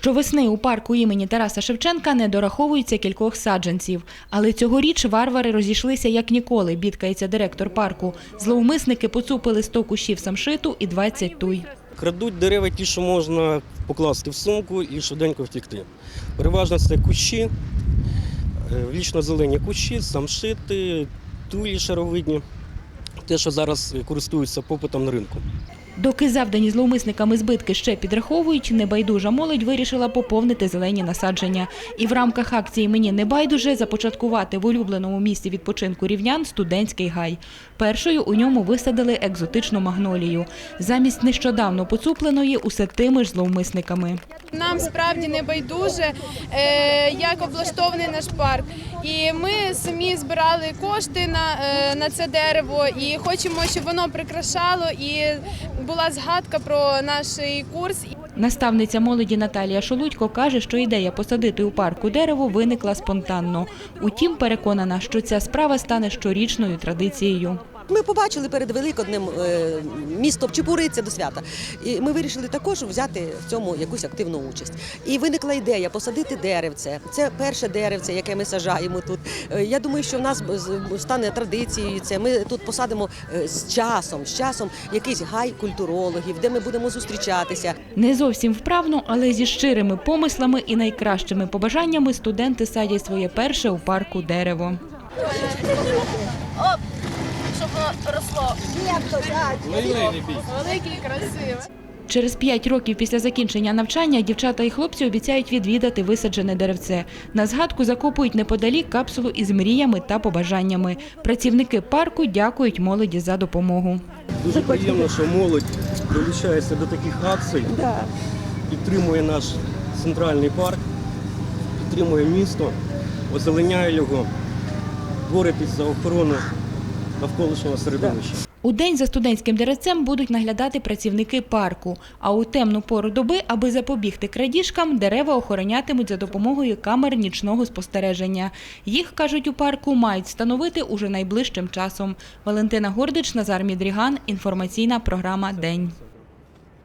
Щовесни у парку імені Тараса Шевченка не дораховується кількох саджанців. Але цьогоріч варвари розійшлися як ніколи, бідкається директор парку. Зловмисники поцупили 100 кущів самшиту і 20 туй. Крадуть дерева ті, що можна покласти в сумку і швиденько втікти. Переважно це кущі, е, вічно зелені кущі, самшити, тулі шаровидні, те, що зараз користуються попитом на ринку. Доки завдані зловмисниками збитки ще підраховують, небайдужа молодь вирішила поповнити зелені насадження. І в рамках акції Мені не байдуже започаткувати в улюбленому місці відпочинку рівнян студентський гай. Першою у ньому висадили екзотичну магнолію. Замість нещодавно поцупленої усе тими ж зловмисниками. Нам справді не байдуже, е, як облаштований наш парк. І ми самі збирали кошти на, е, на це дерево і хочемо, щоб воно прикрашало і була згадка про наш курс. Наставниця молоді Наталія Шолудько каже, що ідея посадити у парку дерево виникла спонтанно. Утім, переконана, що ця справа стане щорічною традицією. Ми побачили перед Великоднем е, місто вчепуриться до свята. І ми вирішили також взяти в цьому якусь активну участь. І виникла ідея посадити деревце. Це перше деревце, яке ми сажаємо тут. Е, Я думаю, що в нас стане традицією це. Ми тут посадимо е, з часом, з часом якийсь гай культурологів, де ми будемо зустрічатися. Не зовсім вправно, але зі щирими помислами і найкращими побажаннями студенти садять своє перше у парку дерево. Воно росло. Велике і красиве. Через п'ять років після закінчення навчання дівчата і хлопці обіцяють відвідати висаджене деревце. На згадку закопують неподалік капсулу із мріями та побажаннями. Працівники парку дякують молоді за допомогу. Дуже приємно, що молодь долучається до таких акцій, підтримує наш центральний парк, підтримує місто, озеленяє його, бореться за охорону навколишнього середовища. У день за студентським деревцем будуть наглядати працівники парку. А у темну пору доби, аби запобігти крадіжкам, дерева охоронятимуть за допомогою камер нічного спостереження. Їх кажуть у парку мають встановити уже найближчим часом. Валентина Гордич, Назар Мідріган. Інформаційна програма День.